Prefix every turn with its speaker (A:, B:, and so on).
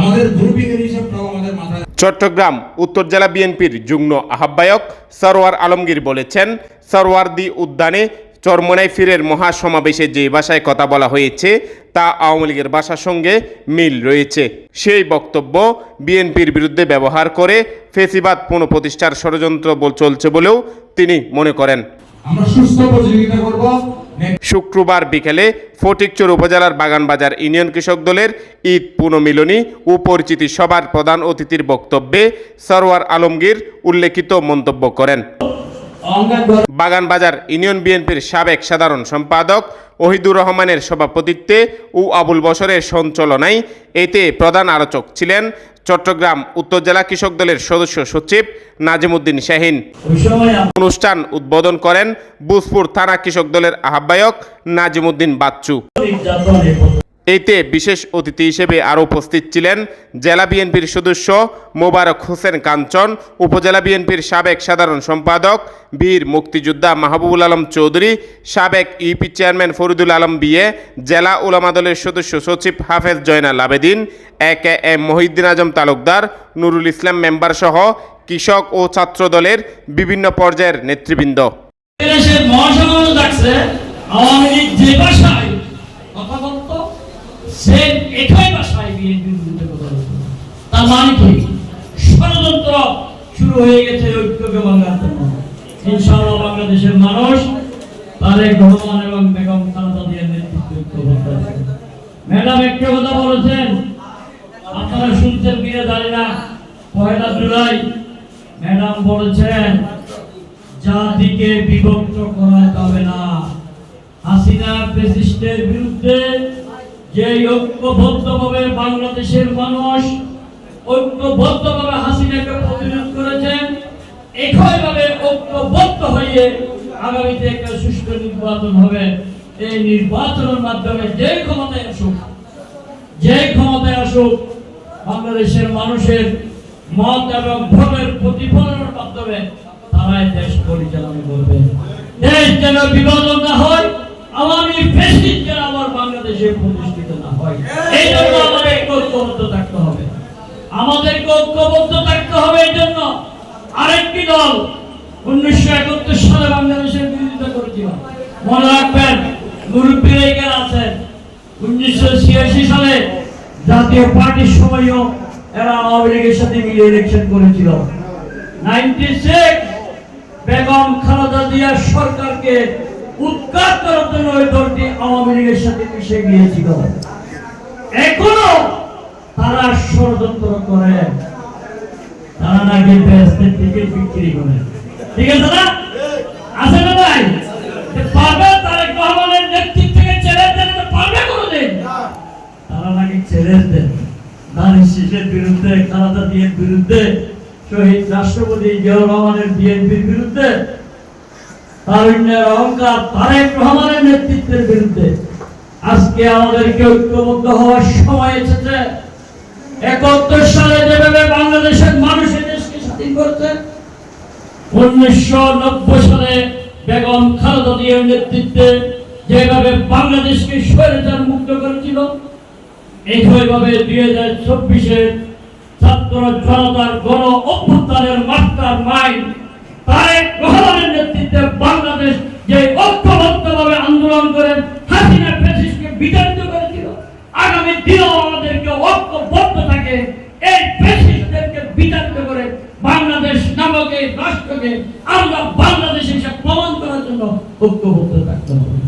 A: আমাদের আমাদের মাথায়
B: চট্টগ্রাম, উত্তর জেলা বিএনপির যুগ্ম আহ্বায়ক সরোয়ার আলমগীর বলেছেন সরওয়ারদি উদ্যানে চরমনাই ফিরের মহাসমাবেশে যে ভাষায় কথা বলা হয়েছে, তা আওয়ামী লীগের ভাষার সঙ্গে মিল রয়েছে। সেই বক্তব্য বিএনপির বিরুদ্ধে ব্যবহার করে ফেসিবাদ পুনঃপ্রতিষ্ঠার ষড়যন্ত্র চলছে বলেও তিনি মনে করেন। শুক্রবার বিকেলে ফটিকচর উপজেলার বাগানবাজার ইউনিয়ন কৃষক দলের ঈদ পুনমিলনী ও পরিচিতি সভার প্রধান অতিথির বক্তব্যে সরওয়ার আলমগীর উল্লেখিত মন্তব্য করেন। বাগানবাজার ইউনিয়ন বিএনপির সাবেক সাধারণ সম্পাদক ওহিদুর রহমানের সভাপতিত্বে ও আবুল বসরের সঞ্চালনায় এতে প্রধান আলোচক ছিলেন চট্টগ্রাম উত্তর জেলা কৃষক দলের সদস্য সচিব নাজিমুদ্দিন শাহিন। অনুষ্ঠান উদ্বোধন করেন বুসপুর থানা কৃষক দলের আহ্বায়ক নাজিমুদ্দিন বাচ্চু। এতে বিশেষ অতিথি হিসেবে আরও উপস্থিত ছিলেন জেলা বিএনপির সদস্য মোবারক হোসেন কাঞ্চন, উপজেলা বিএনপির সাবেক সাধারণ সম্পাদক বীর মুক্তিযোদ্ধা মাহবুবুল আলম চৌধুরী, সাবেক ইউপি চেয়ারম্যান ফরিদুল আলম বিয়ে জেলা উলামা দলের সদস্য সচিব Hafez Joynal Abedin A K M Mohiuddin Azam Talukdar, Nurul Islam member সহ কৃষক ও ছাত্র দলের বিভিন্ন পর্যায়ের নেতৃবৃন্দ।
C: আওয়ামী লীগ যে ভাষায় কথা বলতো সে একই ভাষায় বিএনপির বিরুদ্ধে কথা বলতো তার মানে কি? ষড়যন্ত্র শুরু হয়ে গেছে ঐক্যকে ভাঙার জন্য ইনশাআল্লাহ বাংলাদেশের মানুষ তারেক রহমান এবং বেগম খালেদা জিয়ার নেতৃত্বে ঐক্যবদ্ধ আছে। ম্যাডাম, একটা কথা বলেছেন? আপনারা শুনছেন কিনা জানি না। পয়লা জুলাই, ম্যাডাম বলেছেন, জাতিকে বিভক্ত করা যাবে না। হাসিনা ফেসিস্টের বিরুদ্ধে যে ঐক্যবদ্ধভাবে বাংলাদেশের মানুষ ঐক্যবদ্ধভাবে হাসিনাকে প্রতিরোধ করেছেন একইভাবে ঐক্যবদ্ধ হয়ে আগামীতে একটা সুষ্ঠু নির্বাচন হবে। এই নির্বাচনের মাধ্যমে যে ক্ষমতায় আসুক, যে ক্ষমতায় আসুক, বাংলাদেশের মানুষের মত এবং ভোটের প্রতিফলনের মাধ্যমে তারাই দেশ পরিচালনা করবে। দেশ যেন বিভাজন না হয়, আওয়ামী আমার বাংলাদেশে প্রতিষ্ঠিত না হয়। এই জন্য আমাদের ঐক্যবদ্ধ থাকতে হবে। আমাদের ঐক্যবদ্ধ থাকতে হবে এই জন্য আরেকটি দল উনিশশো একাত্তর সালে বাংলাদেশের বিরোধিতা করেছিল। মনে রাখবেন মুরব্বীরা এখানে আছেন। উনিশশো ছিয়াশি সালে জাতীয় পার্টির সময়ও এরা আওয়ামী লীগের সাথে মিলে ইলেকশন করেছিল। নাইনটি বেগম খালেদা জিয়ার সরকারকে উৎখাত করার জন্য ওই দলটি আওয়ামী লীগের সাথে মিশে গিয়েছিল। এখনও তারা ষড়যন্ত্র করে। তারা নাকি টিকিট বিক্রি করে। ঠিক আছে না? আছে না ভাই যে পারবে তারেক রহমানের দেন পারবে কোনোদিন? তারা নাকি দেন। বিরুদ্ধে, খালাদা বিরুদ্ধে, শহীদ রাষ্ট্রপতি জিয়াউর রহমানের বিএনপির বিরুদ্ধে তারুণ্যের অহংকার তারেক রহমানের নেতৃত্বের বিরুদ্ধে আজকে আমাদেরকে ঐক্যবদ্ধ হওয়ার সময় এসেছে। একাত্তর সালে যেভাবে বাংলাদেশের মানুষ দেশকে স্বাধীন করেছে, উনিশশো নব্বই সালে বেগম খালেদা জিয়ার নেতৃত্বে যেভাবে বাংলাদেশকে স্বৈরাচার মুক্ত করেছিল, একইভাবে দুই হাজার চব্বিশে ছাত্র জনতার গণ অভ্যুত্থানের মাস্টার মাইন্ড এই রাষ্ট্রকে আমরা বাংলাদেশে সে প্রমাণ করার জন্য ঐক্যবদ্ধ থাকতে হবে।